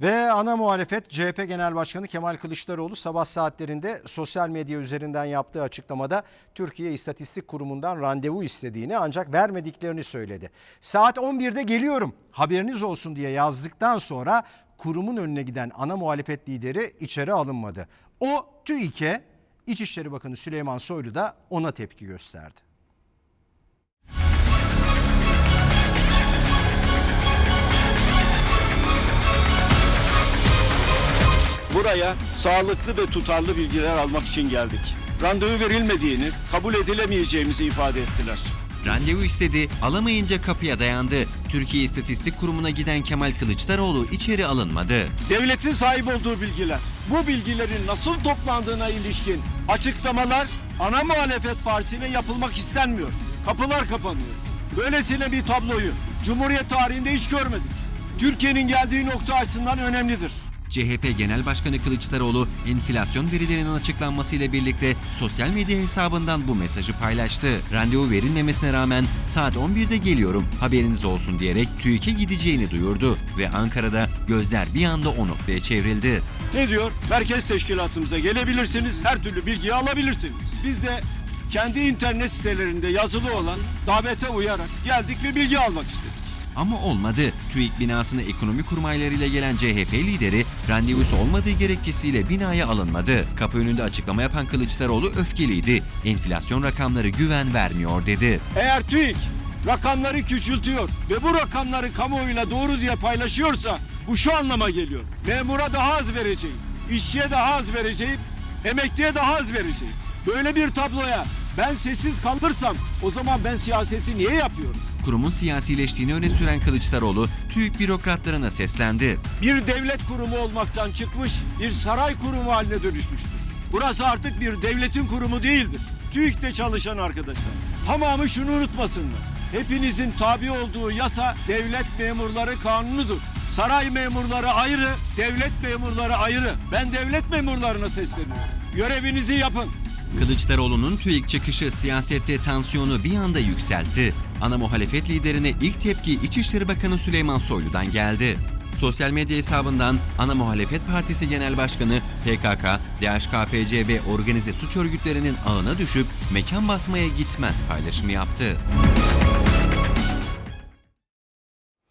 Ve ana muhalefet CHP Genel Başkanı Kemal Kılıçdaroğlu sabah saatlerinde sosyal medya üzerinden yaptığı açıklamada Türkiye İstatistik Kurumu'ndan randevu istediğini ancak vermediklerini söyledi. Saat 11'de geliyorum haberiniz olsun diye yazdıktan sonra kurumun önüne giden ana muhalefet lideri içeri alınmadı. O TÜİK'e İçişleri Bakanı Süleyman Soylu da ona tepki gösterdi. Buraya sağlıklı ve tutarlı bilgiler almak için geldik. Randevu verilmediğini, kabul edilemeyeceğimizi ifade ettiler. Randevu istedi, alamayınca kapıya dayandı. Türkiye İstatistik Kurumu'na giden Kemal Kılıçdaroğlu içeri alınmadı. Devletin sahip olduğu bilgiler, bu bilgilerin nasıl toplandığına ilişkin açıklamalar ana muhalefet partisine yapılmak istenmiyor. Kapılar kapanıyor. Böylesine bir tabloyu Cumhuriyet tarihinde hiç görmedik. Türkiye'nin geldiği nokta açısından önemlidir. CHP Genel Başkanı Kılıçdaroğlu enflasyon verilerinin açıklanmasıyla birlikte sosyal medya hesabından bu mesajı paylaştı. Randevu verilmemesine rağmen saat 11'de geliyorum haberiniz olsun diyerek TÜİK'e gideceğini duyurdu ve Ankara'da gözler bir anda o noktaya çevrildi. Ne diyor? Merkez teşkilatımıza gelebilirsiniz, her türlü bilgiyi alabilirsiniz. Biz de kendi internet sitelerinde yazılı olan davete uyarak geldik ve bilgi almak istedik. Ama olmadı. TÜİK binasına ekonomi kurmaylarıyla gelen CHP lideri randevusu olmadığı gerekçesiyle binaya alınmadı. Kapı önünde açıklama yapan Kılıçdaroğlu öfkeliydi. Enflasyon rakamları güven vermiyor dedi. Eğer TÜİK rakamları küçültüyor ve bu rakamları kamuoyuyla doğru diye paylaşıyorsa bu şu anlama geliyor. Memura daha az vereceğim, işçiye daha az vereceğim, emekliye daha az vereceğim. Böyle bir tabloya ben sessiz kalırsam o zaman ben siyaseti niye yapıyorum? Kurumun siyasileştiğini öne süren Kılıçdaroğlu TÜİK bürokratlarına seslendi. bir devlet kurumu olmaktan çıkmış bir saray kurumu haline dönüşmüştür. Burası artık bir devletin kurumu değildir. TÜİK'te çalışan arkadaşlar. Tamamı şunu unutmasınlar. Hepinizin tabi olduğu yasa devlet memurları kanunudur. Saray memurları ayrı, devlet memurları ayrı. Ben devlet memurlarına sesleniyorum. Görevinizi yapın. Kılıçdaroğlu'nun TÜİK çıkışı siyasette tansiyonu bir anda yükseltti. Ana muhalefet liderine ilk tepki İçişleri Bakanı Süleyman Soylu'dan geldi. Sosyal medya hesabından Ana Muhalefet Partisi Genel Başkanı PKK, DHKPC ve organize suç örgütlerinin ağına düşüp mekan basmaya gitmez paylaşımı yaptı.